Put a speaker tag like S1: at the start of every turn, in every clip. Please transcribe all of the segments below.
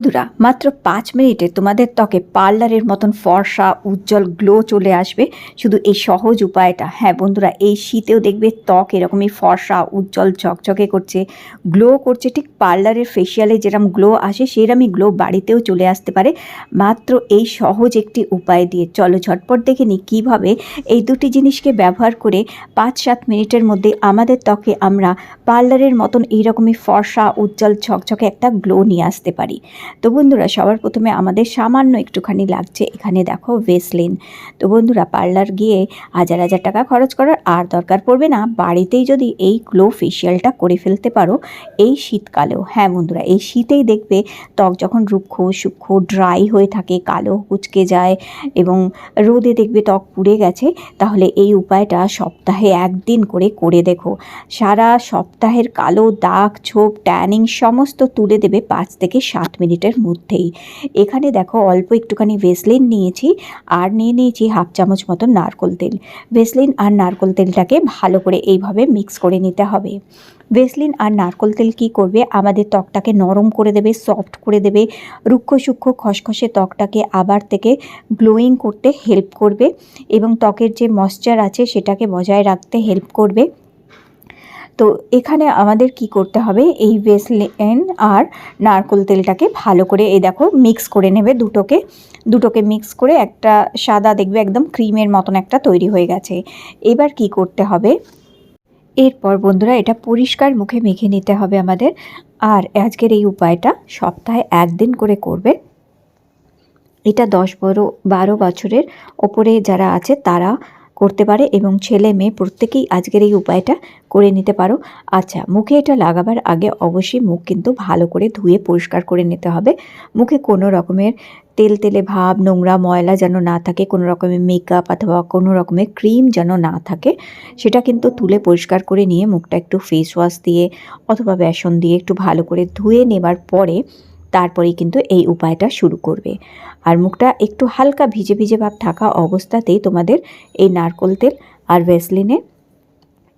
S1: বন্ধুরা, মাত্র পাঁচ মিনিটে তোমাদের ত্বকে পার্লারের মতন ফর্সা, উজ্জ্বল গ্লো চলে আসবে। শুধু এই সহজ উপায়টা। হ্যাঁ বন্ধুরা, এই শীতেও দেখবে ত্বক এরকমই ফর্সা, উজ্জ্বল, ঝকঝকে করছে, গ্লো করছে। ঠিক পার্লারের ফেসিয়ালে যেরকম গ্লো আসে সেরকমই গ্লো বাড়িতেও চলে আসতে পারে। মাত্র এই সহজ একটি উপায় দিয়ে চলো ঝটপট দেখে নিই কীভাবে এই দুটি জিনিসকে ব্যবহার করে পাঁচ সাত মিনিটের মধ্যে আমাদের ত্বকে আমরা পার্লারের মতন এইরকমই ফর্সা, উজ্জ্বল, ঝকঝকে একটা গ্লো নিয়ে আসতে পারি। তো বন্ধুরা, সবার প্রথমে আমাদের সামান্য একটুখানি লাগছে। এখানে দেখো ভেসলিন। তো বন্ধুরা, পার্লার গিয়ে হাজার হাজার টাকা খরচ করার আর দরকার পড়বে না। বাড়িতেই যদি এই গ্লো ফেশিয়ালটা করে ফেলতে পারো, এই শীতকালেও। হ্যাঁ বন্ধুরা, এই শীতেই দেখবে ত্বক যখন রুক্ষ, সূক্ষ্ম, ড্রাই হয়ে থাকে, কালো কুচকে যায় এবং রোদে দেখবে ত্বক পুড়ে গেছে, তাহলে এই উপায়টা সপ্তাহে একদিন করে করে দেখো। সারা সপ্তাহের কালো দাগ, ছোপ, ট্যানিং সমস্ত তুলে দেবে পাঁচ থেকে সাত মিনিটের মধ্যেই। এখানে দেখো অল্প একটুখানি ভেসলিন নিয়েছি আর নিয়ে নিয়েছি হাফ চামচ মতো নারকোল তেল। ভেসলিন আর নারকোল তেলটাকে ভালো করে এইভাবে মিক্স করে নিতে হবে। ভেসলিন আর নারকোল তেল কী করবে? আমাদের ত্বকটাকে নরম করে দেবে, সফট করে দেবে, রুক্ষ সূক্ষ্ম খসখসে ত্বকটাকে আবার থেকে গ্লোয়িং করতে হেল্প করবে এবং ত্বকের যে ময়শ্চার আছে সেটাকে বজায় রাখতে হেল্প করবে। তো এখানে আমাদের কি করতে হবে? এই ভেসলিন আর নারকোল তেলটাকে ভালো করে এই দেখো মিক্স করে নেবে দুটোকে। দুটোকে মিক্স করে একটা সাদা দেখবে একদম ক্রিমের মতন একটা তৈরি হয়ে গেছে। এবার কি করতে হবে? এরপর বন্ধুরা এটা পরিষ্কার মুখে মেখে নিতে হবে আমাদের। আর আজকের এই উপায়টা সপ্তাহে একদিন করে করবে। এটা দশ বারো বারো বছরের ওপরে যারা আছে তারা করতে পারে এবং ছেলে মেয়ে প্রত্যেকেই আজকের এই উপায়টা করে নিতে পারো। আচ্ছা মুখে এটা লাগাবার আগে অবশ্যই মুখ কিন্তু ভালো করে ধুয়ে পরিষ্কার করে নিতে হবে। মুখে কোনো রকমের তেল তেলে ভাব, নোংরা ময়লা যেন না থাকে, কোনো রকমের মেকআপ অথবা কোনো রকমের ক্রিম যেন না থাকে, সেটা কিন্তু তুলে পরিষ্কার করে নিয়ে মুখটা একটু ফেস ওয়াশ দিয়ে অথবা বেসন দিয়ে একটু ভালো করে ধুয়ে নেবার পরে তারপরেই কিন্তু এই উপায়টা শুরু করবে। আর মুখটা একটু হালকা ভিজে ভিজে ভাব থাকা অবস্থাতেই তোমাদের এই নারকোল তেল আর ভেসলিনে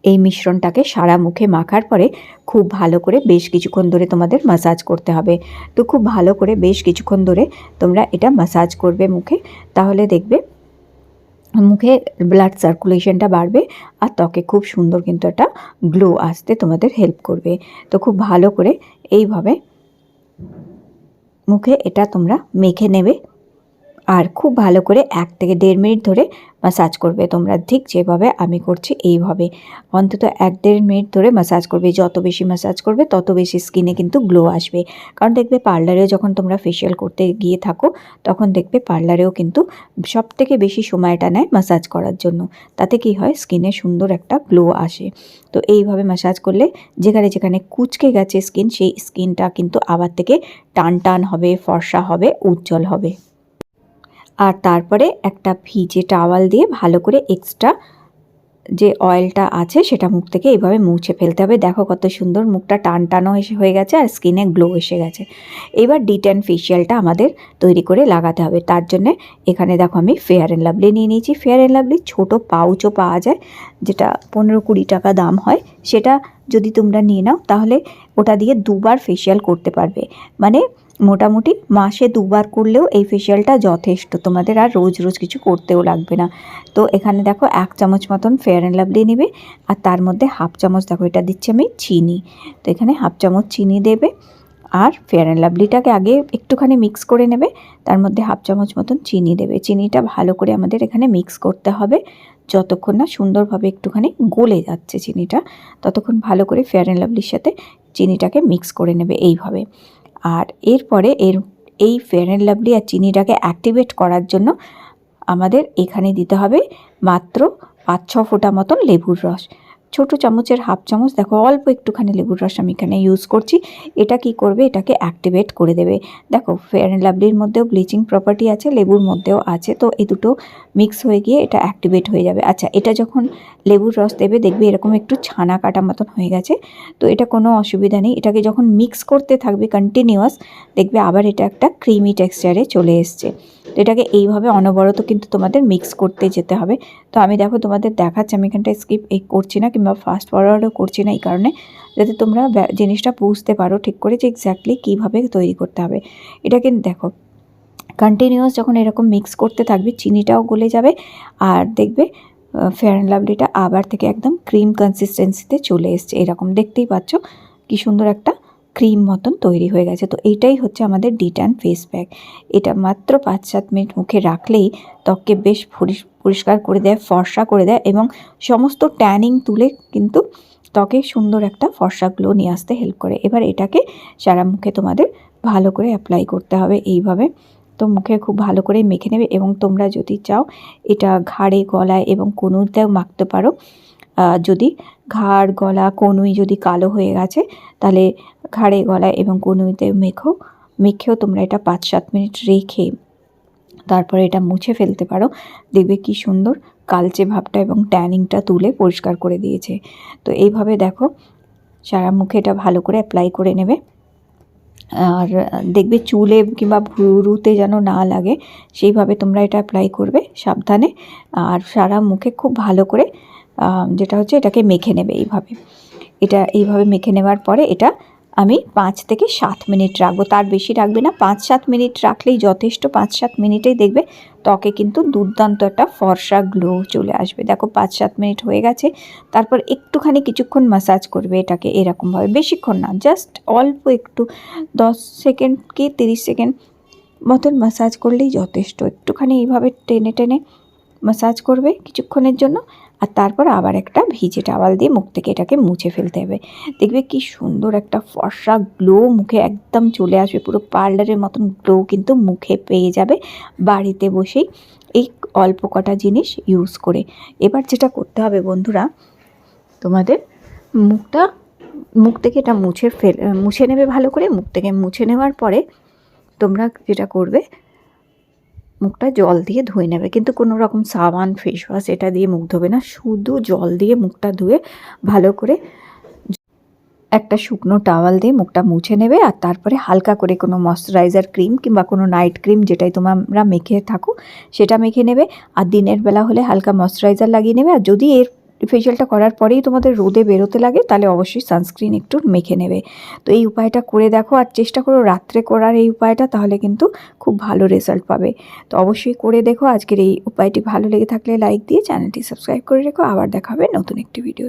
S1: এই মিশ্রণটাকে সারা মুখে মাখার পরে খুব ভালো করে বেশ কিছুক্ষণ ধরে তোমাদের মাসাজ করতে হবে। তো খুব ভালো করে বেশ কিছুক্ষণ ধরে তোমরা এটা মাসাজ করবে মুখে। তাহলে দেখবে মুখে ব্লাড সার্কুলেশনটা বাড়বে আর ত্বকে খুব সুন্দর কিন্তু একটা গ্লো আসতে তোমাদের হেল্প করবে। তো খুব ভালো করে এইভাবে মুখে এটা তোমরা মেখে নেবে। আর খুব ভালো করে এক থেকে দেড় মিনিট ধরে মাসাজ করবে। তোমরা ঠিক যেভাবে আমি করছি এইভাবে। অন্তত এক দেড় মিনিট ধরে মাসাজ করবে। যত বেশি মাসাজ করবে, তত বেশি স্কিনে কিন্তু গ্লো আসবে। কারণ দেখবে পার্লারেও যখন তোমরা ফেশিয়াল করতে গিয়ে থাকো, তখন দেখবে পার্লারেও কিন্তু সব থেকে বেশি সময়টা নেয় মাসাজ করার জন্য। তাতে কি হয়? স্কিনে সুন্দর একটা গ্লো আসে। তো এইভাবে মাসাজ করলে যেখানে যেখানে কুচকে গেছে স্কিন সেই স্কিনটা কিন্তু আবার থেকে টান টান হবে, ফর্সা হবে, উজ্জ্বল হবে। আর তারপরে একটা ভিজে টাওয়াল দিয়ে ভালো করে এক্সট্রা যে অয়েলটা আছে সেটা মুখ থেকে এইভাবে মুছে ফেলতে হবে। দেখো কত সুন্দর মুখটা টান টানও এসে হয়ে গেছে আর স্কিনে গ্লো এসে গেছে। এবার ডিটেন ফেশিয়ালটা আমাদের তৈরি করে লাগাতে হবে। তার জন্যে এখানে দেখো আমি ফেয়ার অ্যান্ড লাভলি নিয়ে নিয়েছি। ফেয়ার অ্যান্ড লাভলি ছোটো পাউচও পাওয়া যায়, যেটা পনেরো কুড়ি টাকা দাম হয়। সেটা যদি তোমরা নিয়ে নাও, তাহলে ওটা দিয়ে দুবার ফেশিয়াল করতে পারবে। মানে মোটামুটি মাসে দুবার করলেও এই ফেশিয়ালটা যথেষ্ট। তোমাদের আর রোজ রোজ কিছু করতেও লাগবে না। তো এখানে দেখো এক চামচ মতন ফেয়ার অ্যান্ড লাভলি নেবে, আর তার মধ্যে হাফ চামচ দেখো, এটা দিচ্ছি আমি চিনি। তো এখানে হাফ চামচ চিনি দেবে, আর ফেয়ার অ্যান্ড লাভলিটাকে আগে একটুখানি মিক্স করে নেবে, তার মধ্যে হাফ চামচ মতন চিনি দেবে। চিনিটা ভালো করে আমাদের এখানে মিক্স করতে হবে, যতক্ষণ না সুন্দরভাবে একটুখানি গলে যাচ্ছে চিনিটা, ততক্ষণ ভালো করে ফেয়ার অ্যান্ড লাভলির সাথে চিনিটাকে মিক্স করে নেবে এইভাবে। আর এরপরে এর, এই ফেয়ার অ্যান্ড লাভলি আর চিনিটাকে অ্যাক্টিভেট করার জন্য আমাদের এখানে দিতে হবে মাত্র পাঁচ ছ ফোঁটা মতন লেবুর রস। ছোট চামচের হাফ চামচ, দেখো অল্প একটুখানি লেবুর রস আমি এখানে ইউজ করছি। এটা কি করবে? এটাকে অ্যাক্টিভেট করে দেবে। দেখো ফেয়ার অ্যান্ড লাভলির মধ্যেও ব্লিচিং প্রপার্টি আছে, লেবুর মধ্যেও আছে, তো এই দুটো মিক্স হয়ে গিয়ে এটা অ্যাক্টিভেট হয়ে যাবে। আচ্ছা এটা যখন লেবুর রস দেবে, দেখবে এরকম একটু ছানা কাটা মতন হয়ে গেছে। তো এটা কোনো অসুবিধা নেই। এটাকে যখন মিক্স করতে থাকবে কন্টিনিউয়াস দেখবে আবার এটা একটা ক্রিমি টেক্সচারে চলে এসছে। তো এটাকে এইভাবে অনবরত কিন্তু তোমাদের মিক্স করতে যেতে হবে। তো আমি দেখো তোমাদের দেখাচ্ছি, আমি এখানটায় স্কিপ এই করছি না কিংবা ফাস্ট ফরওয়ার্ডও করছি না এই কারণে। যাতে তোমরা জিনিসটা বুঝতে পারো ঠিক করে যে এক্স্যাক্টলি কীভাবে তৈরি করতে হবে। এটাকে দেখো কন্টিনিউয়াস যখন এরকম মিক্স করতে থাকবে, চিনিটাও গলে যাবে। আর দেখবে ফেয়ার অ্যান্ড লাভলিটা আবার থেকে একদম ক্রিম কনসিস্টেন্সিতে চলে এসছে। এরকম দেখতেই পাচ্ছ কি সুন্দর একটা ক্রিম মতন তৈরি হয়ে গেছে। তো এইটাই হচ্ছে আমাদের ডিটান ফেস প্যাক এটা মাত্র পাঁচ সাত মিনিট মুখে রাখলেই ত্বককে বেশ পরিষ- পরিষ্কার করে দেয়, ফর্সা করে দেয় এবং সমস্ত ট্যানিং তুলে কিন্তু ত্বকে সুন্দর একটা ফর্সা গ্লো নিয়ে আসতে হেল্প করে। এবার এটাকে সারা মুখে তোমাদের ভালো করে অ্যাপ্লাই করতে হবে। এইভাবে তো মুখে খুব ভালো করে মেখে নেবে এবং তোমরা যদি চাও এটা ঘাড়ে, গলায় এবং কনুইতেও মাখতে পারো। যদি ঘাড়, গলা, কনুই যদি কালো হয়ে গেছে, তাহলে ঘাড়ে, গলায় এবং কনুইতে মেখো। মেখেও তোমরা এটা পাঁচ সাত মিনিট রেখে তারপরে এটা মুছে ফেলতে পারো। দেখবে কি সুন্দর কালচে ভাবটা এবং ট্যানিংটা তুলে পরিষ্কার করে দিয়েছে। তো এইভাবে দেখো সারা মুখে এটা ভালো করে অ্যাপ্লাই করে নেবে। আর দেখবে চুলে কিংবা ভুরুতে যেন না লাগে, সেইভাবে তোমরা এটা অ্যাপ্লাই করবে সাবধানে। আর সারা মুখে খুব ভালো করে যেটা হচ্ছে এটাকে মেখে নেবে এইভাবে। এটা এইভাবে মেখে নেওয়ার পরে এটা আমি পাঁচ থেকে সাত মিনিট রাখব। তার বেশি রাখবে না। পাঁচ সাত মিনিট রাখলেই যথেষ্ট। পাঁচ সাত মিনিটেই দেখবে ত্বকে কিন্তু দুর্দান্ত একটা ফর্সা গ্লো চলে আসবে। দেখো পাঁচ সাত মিনিট হয়ে গেছে। তারপর একটুখানি কিছুক্ষণ মাসাজ করবে এটাকে এরকমভাবে। বেশিক্ষণ না জাস্ট অল্প একটু। দশ সেকেন্ড কি তিরিশ সেকেন্ড মতন মাসাজ করলেই যথেষ্ট। একটুখানি এইভাবে টেনে টেনে মাসাজ করবে কিছুক্ষণের জন্য। আর তারপর আবার একটা ভিজে টাওয়াল দিয়ে মুখ থেকে এটাকে মুছে ফেলতে হবে। দেখবে কি সুন্দর একটা ফর্সা গ্লো মুখে একদম চলে আসবে, পুরো পার্লারের মতন গ্লো কিন্তু মুখে পেয়ে যাবে বাড়িতে বসেই। এই অল্প কটা জিনিস ইউজ করে। এবার যেটা করতে হবে বন্ধুরা, তোমাদের মুখটা, মুখ থেকে এটা মুছে ফেল, মুছে নেবে ভালো করে, মুখ থেকে মুছে নেওয়ার পরে তোমরা যেটা করবে মুখটা জল দিয়ে ধুয়ে নেবে। কিন্তু কোনো রকম সাবান ফেসওয়াশ এটা দিয়ে মুখ ধোবে না। শুধু জল দিয়ে মুখটা ধুয়ে ভালো করে একটা শুকনো টাওয়াল দিয়ে মুখটা মুছে নেবে আর তারপরে হালকা করে কোনো ময়শ্চারাইজার ক্রিম কিংবা কোনো নাইট ক্রিম যেটাই তোমরা মেখে থাকো, সেটা মেখে নেবে। আর দিনের বেলা হলে হালকা ময়শ্চারাইজার লাগিয়ে নেবে। আর যদি এর ফেশিয়ালটা করার পরেই তোমাদের রোদে বেরোতে লাগে, তাহলে অবশ্যই সানস্ক্রিন একটু মেখে নেবে। তো এই উপায়টা করে দেখো, আর চেষ্টা করো রাত্রে করার এই উপায়টা, তাহলে কিন্তু খুব ভালো রেজাল্ট পাবে। তো অবশ্যই করে দেখো, আজকের এই উপায়টি ভালো লেগে থাকলে লাইক দিয়ে চ্যানেলটি সাবস্ক্রাইব করে রেখো। আবার দেখাবে নতুন একটি ভিডিও